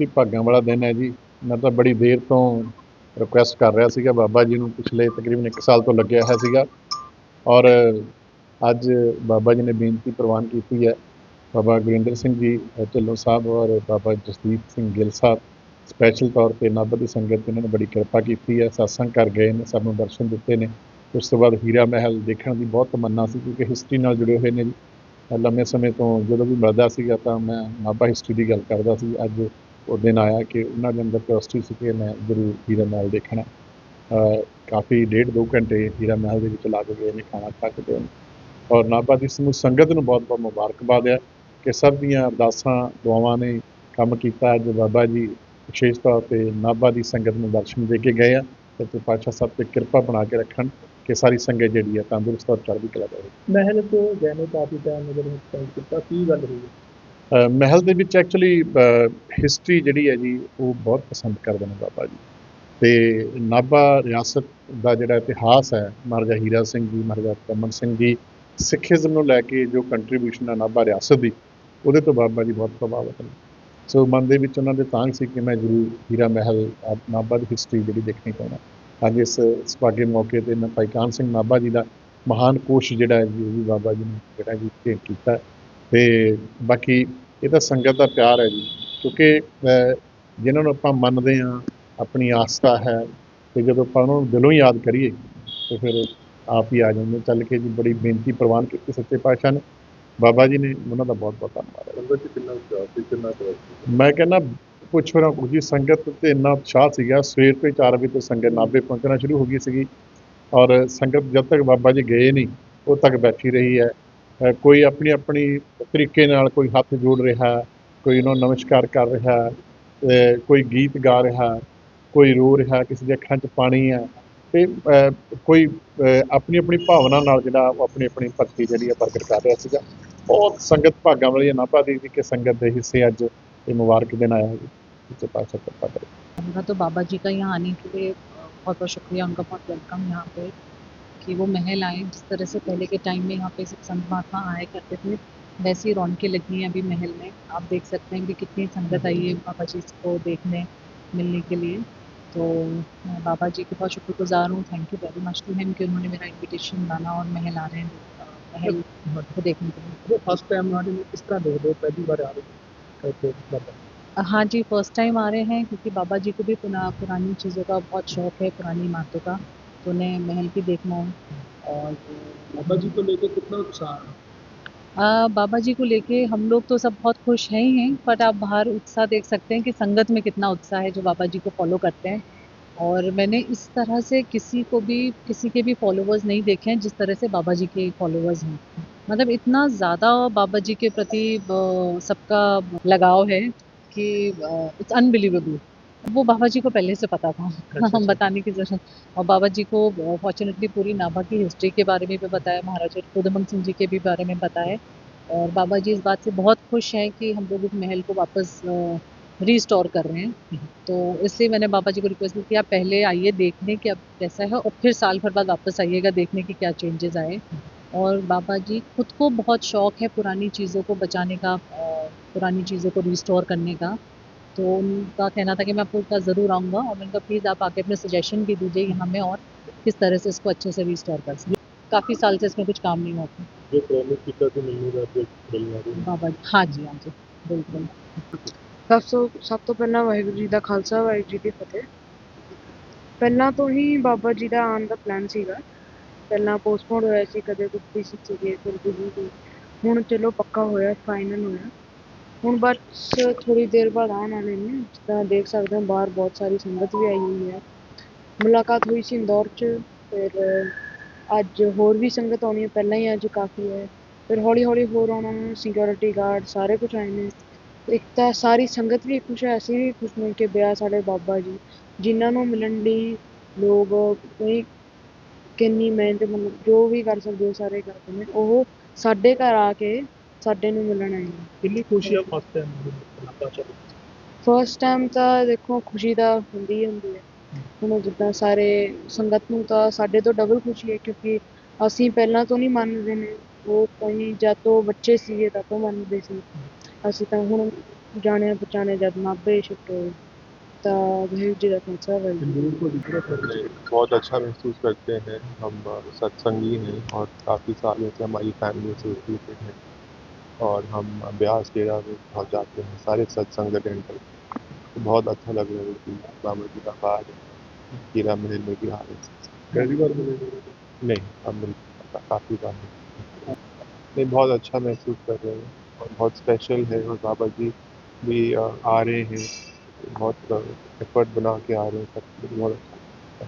ਕੀ ਭਾਗਾਂ ਵਾਲਾ ਦਿਨ ਹੈ ਜੀ। ਮੈਂ ਤਾਂ ਬੜੀ ਦੇਰ ਤੋਂ ਰਿਕੁਐਸਟ ਕਰ ਰਿਹਾ ਸੀਗਾ। ਬਾਬਾ ਜੀ ਨੂੰ ਪਿਛਲੇ ਤਕਰੀਬਨ 1 ਸਾਲ ਤੋਂ ਲੱਗਿਆ ਹੋਇਆ ਸੀਗਾ। ਔਰ ਅੱਜ ਬਾਬਾ ਜੀ ਨੇ ਬੇਨਤੀ ਪ੍ਰਵਾਨ ਕੀਤੀ ਹੈ। ਬਾਬਾ ਗੁਰਿੰਦਰ ਸਿੰਘ ਜੀ ਢਿੱਲੋਂ ਸਾਹਿਬ ਔਰ ਬਾਬਾ ਜਸਦੀਪ ਸਿੰਘ ਗਿੱਲ ਸਾਹਿਬ ਸਪੈਸ਼ਲ ਤੌਰ ਤੇ ਨਾਭਾ ਦੀ ਸੰਗਤ ਤੇ ਇਹਨਾਂ ਨੇ ਬੜੀ ਕਿਰਪਾ ਕੀਤੀ ਹੈ। satsang ਕਰ ਗਏ ਨੇ, ਸਭ ਨੂੰ ਦਰਸ਼ਨ ਦਿੱਤੇ ਨੇ। ਉਸ ਤੋਂ ਬਾਅਦ ਹੀਰਾ ਮਹਿਲ ਦੇਖਣ ਦੀ ਬਹੁਤ ਤਮੰਨਾ ਸੀ, ਕਿਉਂਕਿ ਹਿਸਟਰੀ ਨਾਲ ਜੁੜੇ ਹੋਏ ਨੇ ਜੀ। ਲੰਮੇ ਸਮੇਂ ਤੋਂ ਜਦੋਂ ਵੀ ਮਿਲਦਾ ਸੀਗਾ ਤਾਂ ਮੈਂ ਨਾਭਾ ਹਿਸਟਰੀ ਦੀ ਗੱਲ ਕਰਦਾ ਸੀ। ਅੱਜ ਉਹ ਦਿਨ ਆਇਆ ਕਿ ਉਹਨਾਂ ਦੇ ਅੰਦਰ ਕਿਉਰਿਓਸਿਟੀ ਸੀ ਕਿ ਮੈਂ ਜ਼ਰੂਰ ਹੀਰਾ ਮਹਿਲ ਦੇਖਣਾ ਕਾਫੀ ਡੇਢ ਦੋ ਘੰਟੇ ਹੀਰਾ ਮਹਿਲ ਦੇ ਵਿੱਚ ਲੱਗ ਗਏ ਨੇ ਖਾਣਾ ਖਾ ਕੇ ਤੇ ਔਰ ਨਾਭਾ ਦੀ ਸਮੂਹ ਸੰਗਤ ਨੂੰ ਬਹੁਤ ਬਹੁਤ ਮੁਬਾਰਕਬਾਦ ਹੈ ਕਿ ਸਭ ਦੀਆਂ ਅਰਦਾਸਾਂ ਦੁਆਵਾਂ ਨੇ ਕੰਮ ਕੀਤਾ ਅੱਜ ਬਾਬਾ ਜੀ ਵਿਸ਼ੇਸ਼ ਤੌਰ ਤੇ ਨਾਭਾ ਦੀ ਸੰਗਤ ਨੂੰ ਦਰਸ਼ਨ ਦੇ ਕੇ ਗਏ ਆ ਤੇ ਪਾਤਸ਼ਾਹ ਸਾਹਿਬ ਤੇ ਕਿਰਪਾ ਬਣਾ ਕੇ ਰੱਖਣ ਕਿ ਸਾਰੀ ਸੰਗਤ ਜਿਹੜੀ ਹੈ ਤੰਦਰੁਸਤ ਔਰ ਚੜ੍ਹਦੀ ਕਲਾ ਰਹੇ ਮਹਿਲ ਤੋਂ ਗਏ ਕਾਫੀ ਟਾਈਮ ਨਜ਼ਰ ਸਪੈਂਡ ਕੀਤਾ ਕੀ ਗੱਲ ਹੋਈ ਮਹਿਲ ਦੇ ਵਿੱਚ ਐਕਚੁਅਲੀ ਹਿਸਟਰੀ ਜਿਹੜੀ ਹੈ ਜੀ, ਉਹ ਬਹੁਤ ਪਸੰਦ ਕਰਦੇ ਨੇ ਬਾਬਾ ਜੀ। ਤੇ ਨਾਭਾ ਰਿਆਸਤ ਦਾ ਜਿਹੜਾ ਇਤਿਹਾਸ ਹੈ, ਮਹਾਰਾਜਾ ਹੀਰਾ ਸਿੰਘ ਜੀ, ਮਹਾਰਾਜਾ ਕਮਨ ਸਿੰਘ ਜੀ, ਸਿੱਖੀਜ਼ਮ ਨੂੰ ਲੈ ਕੇ ਜੋ ਕੰਟਰੀਬਿਊਸ਼ਨ ਹੈ ਨਾਭਾ ਰਿਆਸਤ ਦੀ, ਉਹਦੇ ਤੋਂ ਬਾਬਾ ਜੀ ਬਹੁਤ ਪ੍ਰਭਾਵਿਤ ਨੇ। ਸੋ ਮਨ ਦੇ ਵਿੱਚ ਉਹਨਾਂ ਦੇ ਤਾਂਗ ਸੀ ਕਿ ਮੈਂ ਜ਼ਰੂਰ ਹੀਰਾ ਮਹਿਲ, ਆਪ- ਨਾਭਾ ਦੀ ਹਿਸਟਰੀ ਜਿਹੜੀ ਦੇਖਣੀ ਚਾਹੁੰਦਾ ਅੱਜ ਇਸ ਸੁਭਾਗੇ ਮੌਕੇ ਤੇ ਮੈਂ ਭਾਈ ਕਾਨ ਸਿੰਘ ਨਾਭਾ ਜੀ ਦਾ ਮਹਾਨ ਕੋਸ਼ ਜਿਹੜਾ ਹੈ ਜੀ, ਉਹ ਵੀ ਬਾਬਾ ਜੀ ਨੇ ਜਿਹੜਾ ਜੀ ਭੇਟ ਕੀਤਾ ਤੇ ਬਾਕੀ ਇਹ ਤਾਂ ਸੰਗਤ ਦਾ ਪਿਆਰ ਹੈ ਜੀ ਕਿਉਂਕਿ ਜਿਨ੍ਹਾਂ ਨੂੰ ਆਪਾਂ ਮੰਨਦੇ ਹਾਂ ਆਪਣੀ ਆਸਥਾ ਹੈ ਤੇ ਜਦੋਂ ਆਪਾਂ ਉਹਨਾਂ ਨੂੰ ਦਿਲੋਂ ਯਾਦ ਕਰੀਏ ਤੇ ਫਿਰ ਆਪ ਹੀ ਆ ਜਾਂਦੇ ਚੱਲ ਕੇ ਜੀ ਬੜੀ ਬੇਨਤੀ ਪ੍ਰਵਾਨ ਕੀਤੀ ਸੱਚੇ ਪਾਤਸ਼ਾਹ ਨੇ। ਬਾਬਾ ਜੀ ਨੇ ਉਹਨਾਂ ਦਾ ਬਹੁਤ ਬਹੁਤ ਧੰਨਵਾਦ। ਹੈ ਸੰਗਤ ਚ ਕਿੰਨਾ ਉਤਸ਼ਾਹ ਸੀ ਕਿੰਨਾ ਮੈਂ ਕਹਿੰਦਾ ਪੁੱਛੋ ਨਾ ਕੁਝ ਜੀ ਸੰਗਤ ਤੇ ਇੰਨਾ ਉਤਸ਼ਾਹ ਸੀਗਾ ਸਵੇਰ ਤੋਂ ਹੀ 4 ਵਜੇ ਤੋਂ ਸੰਗਤ ਨਾਭੇ ਪਹੁੰਚਣਾ ਸ਼ੁਰੂ ਹੋ ਗਈ ਸੀਗੀ। ਔਰ ਸੰਗਤ ਜਦ ਤੱਕ ਬਾਬਾ ਜੀ ਗਏ ਨਹੀਂ ਉਦੋਂ ਤੱਕ ਬੈਠੀ ਰਹੀ ਹੈ। ਕੋਈ ਆਪਣੀ ਆਪਣੀ ਤਰੀਕੇ ਨਾਲ ਕੋਈ ਹੱਥ ਜੋੜ ਰਿਹਾ ਹੈ, ਕੋਈ ਉਹਨਾਂ ਨੂੰ ਨਮਸਕਾਰ ਕਰ ਰਿਹਾ ਹੈ, ਅਹ ਕੋਈ ਗੀਤ ਗਾ ਰਿਹਾ ਹੈ, ਕੋਈ ਰੋ ਰਿਹਾ ਕਿਸੇ ਦੀ ਅੱਖਾਂ 'ਚ ਪਾਣੀ ਹੈ ਤੇ ਅਹ, ਕੋਈ ਅਹ, ਆਪਣੀ ਆਪਣੀ ਭਾਵਨਾ ਨਾਲ ਜਿਹੜਾ ਉਹ ਆਪਣੀ ਆਪਣੀ ਭਗਤੀ ਜਿਹੜੀ ਹੈ ਪ੍ਰਗਟ ਕਰ ਰਿਹਾ ਸੀਗਾ ਬਹੁਤ ਸੰਗਤ ਭਾਗਾਂ ਵਾਲੀ ਹੈ ਨਾਭਾ ਦੀ ਵੀ ਕਿ ਸੰਗਤ ਦੇ ਹਿੱਸੇ ਅੱਜ ਇਹ ਮੁਬਾਰਕ ਦਿਨ ਆਇਆ है जी सच्चे पातशाह कृपा करें उनका तो बाबा जी का यहाँ आने के लिए बहुत बहुत शुक्रिया उनका बहुत वेलकम यहाँ पे कि वो महल आए जिस तरह से पहले के टाइम में यहाँ पे संत महात्मा आया करते थे वैसी रौनकें लगी हैं अभी महल में। आप देख सकते हैं कि कितनी संगत आई है बाबा जी को देखने मिलने के लिए। तो मैं बाबा जी के बहुत शुक्रगुजार हूँ। Thank you very much to him कि उन्होंने मेरा इन्विटेशन माना और महल आ रहे हैं महल को देखने के लिए। फ़र्स्ट टाइम आ रहे हैं किस तरह देख रहे पहली बार आ रहे हाँ जी फ़र्स्ट टाइम आ रहे हैं क्योंकि बाबा जी को भी पुरानी चीज़ों का बहुत शौक है पुरानी इमारतों का। तो उन्हें महल भी देखना है और बाबा जी को लेकर कितना उत्साह है? बाबा जी को लेके हम लोग तो सब बहुत खुश हैं ही हैं बट आप बाहर उत्साह देख सकते हैं कि संगत में कितना उत्साह है जो बाबा जी को फॉलो करते हैं। और मैंने इस तरह से किसी को भी किसी के भी फॉलोअर्स नहीं देखे हैं जिस तरह से बाबा जी के फॉलोअर्स हैं। मतलब इतना ज़्यादा बाबा जी के प्रति सबका लगाव है कि इट्स अनबिलीवेबल वो बाबा जी को पहले से पता था। हम अच्छा। बताने की ज़रूरत और बाबा जी को फॉर्चुनेटली पूरी नाभा की हिस्ट्री के बारे में भी बताया महाराजा उदमन सिंह जी के भी बारे में बताया। और बाबा जी इस बात से बहुत खुश हैं कि हम लोग उस महल को वापस रीस्टोर कर रहे हैं। तो इसलिए मैंने बाबा जी को रिक्वेस्ट की कि आप पहले आइए देखने कि अब कैसा है और फिर साल भर बाद वापस आइएगा देखने कि क्या चेंजेस आए। और बाबा जी खुद को बहुत शौक है पुरानी चीज़ों को बचाने का पुरानी चीज़ों को रिस्टोर करने का। तो उनका कहना था कि मैं आपको का ज़रूर आऊँगा और मैंने कहा प्लीज़ आप आके अपने सजेशन भी दीजिए यहाँ में और किस तरह से इसको अच्छे से रिस्टोर कर सकें काफ़ी साल से इसमें कुछ काम नहीं होता जो प्रॉमिस किया था मिलने का जो मिलना है बाबा जी हाँ जी हाँ जी बिल्कुल ਸਭ ਤੋਂ ਸਭ ਤੋਂ ਪਹਿਲਾਂ ਵਾਹਿਗੁਰੂ ਜੀ ਦਾ ਖਾਲਸਾ ਵਾਹਿਗੁਰੂ ਜੀ ਦੀ ਫਤਿਹ ਪਹਿਲਾਂ ਤੋਂ ਹੀ ਬਾਬਾ ਜੀ ਦਾ ਆਉਣ ਦਾ ਪਲਾਨ ਸੀਗਾ ਪਹਿਲਾਂ ਪੋਸਟਪੋਨ ਹੋਇਆ ਸੀ ਕਦੇ ਕੁਝ ਵੀ ਸੀਗੇ ਫਿਰ ਕੁਝ ਵੀ ਹੁਣ ਚਲੋ ਪੱਕਾ ਹੋਇਆ ਫਾਈਨਲ ਹੋਇਆ ਹੁਣ ਬਸ ਥੋੜ੍ਹੀ ਦੇਰ ਬਾਅਦ ਆਉਣ ਵਾਲੇ ਨੇ, ਤਾਂ ਦੇਖ ਸਕਦੇ ਹੋ ਬਾਹਰ ਬਹੁਤ ਸਾਰੀ ਸੰਗਤ ਵੀ ਆਈ ਹੋਈ ਹੈ। ਮੁਲਾਕਾਤ ਹੋਈ ਸੀ ਇੰਦੌਰ 'ਚ, ਫਿਰ ਅੱਜ ਹੋਰ ਵੀ ਸੰਗਤ ਆਉਣੀ ਹੈ, ਪਹਿਲਾਂ ਹੀ ਅੱਜ ਕਾਫੀ ਹੈ। ਫਿਰ ਹੌਲੀ ਹੌਲੀ ਹੋਰ ਆਉਣਾ ਸਿਕਿਉਰਿਟੀ ਗਾਰਡ ਸਾਰੇ ਕੁਝ ਆਏ ਨੇ। ਇੱਕ ਤਾਂ ਸਾਰੀ ਸੰਗਤ ਵੀ ਖੁਸ਼ ਹੈ, ਅਸੀਂ ਵੀ ਖੁਸ਼ ਮਿਲ ਕੇ ਬਿਆ ਸਾਡੇ ਬਾਬਾ ਜੀ, ਜਿਨ੍ਹਾਂ ਨੂੰ ਮਿਲਣ ਲਈ ਲੋਕ ਕੋਈ ਕਿੰਨੀ ਮਿਹਨਤ, ਮਤਲਬ ਜੋ ਵੀ ਕਰ ਸਕਦੇ ਹੋ ਸਾਰੇ ਕਰਦੇ ਨੇ। ਉਹ ਸਾਡੇ ਘਰ ਆ ਕੇ ਸਾਡੇ ਨੂੰ ਮਿਲਣ ਆਏ ਨੇ ਕਿੰਨੀ ਖੁਸ਼ੀ ਆ ਫਸਟ ਟਾਈਮ ਬਾਬਾ ਚਲੋ ਫਸਟ ਟਾਈਮ ਤਾਂ ਦੇਖੋ ਖੁਸ਼ੀ ਤਾਂ ਹੁੰਦੀ ਹੀ ਹੁੰਦੀ ਹੈ ਹੁਣ ਜਿੱਦਾਂ ਸਾਰੇ ਸੰਗਤ ਨੂੰ ਤਾਂ ਸਾਡੇ ਤੋਂ ਡਬਲ ਖੁਸ਼ੀ ਹੈ ਕਿਉਂਕਿ ਅਸੀਂ ਪਹਿਲਾਂ ਤੋਂ ਨਹੀਂ ਮੰਨਦੇ ਨੇ ਉਹ ਕਈ ਜਦ ਤੋਂ ਬੱਚੇ ਸੀਗੇ ਤਦ ਤੋਂ ਮੰਨਦੇ ਸੀ ਅਸੀਂ ਤਾਂ ਹੁਣ ਜਾਣਿਆ ਪਛਾਣਿਆ ਜਦ ਨਾਭੇ ਸ਼ਿਫਟ ਹੋਏ ਤਾਂ ਵਾਹਿਗੁਰੂ ਜੀ ਦਾ ਖਾਲਸਾ ਵਾਹਿਗੁਰੂ ਜੀ तंदूर को जिक्र कर बहुत अच्छा महसूस करते हैं हम अ, सत्संगी हैं और काफ़ी सालों से हमारी फैमिली एसोसिएटेड है और हम ब्यास डेरा में पहुँच जाते हैं। सारे सत्संग अटेंड करते हैं। तो बहुत अच्छा लग रहा है कि बाबा जी का कार्ड हीरा महल में भी आ रहे हैं। पहली बार मिले नहीं हम मिल- काफ़ी बार मिले। नहीं बहुत अच्छा महसूस कर रहे हैं और बहुत स्पेशल है और बाबा जी भी आ रहे हैं। बहुत एफर्ट बना के आ रहे हैं। सब बहुत अच्छा।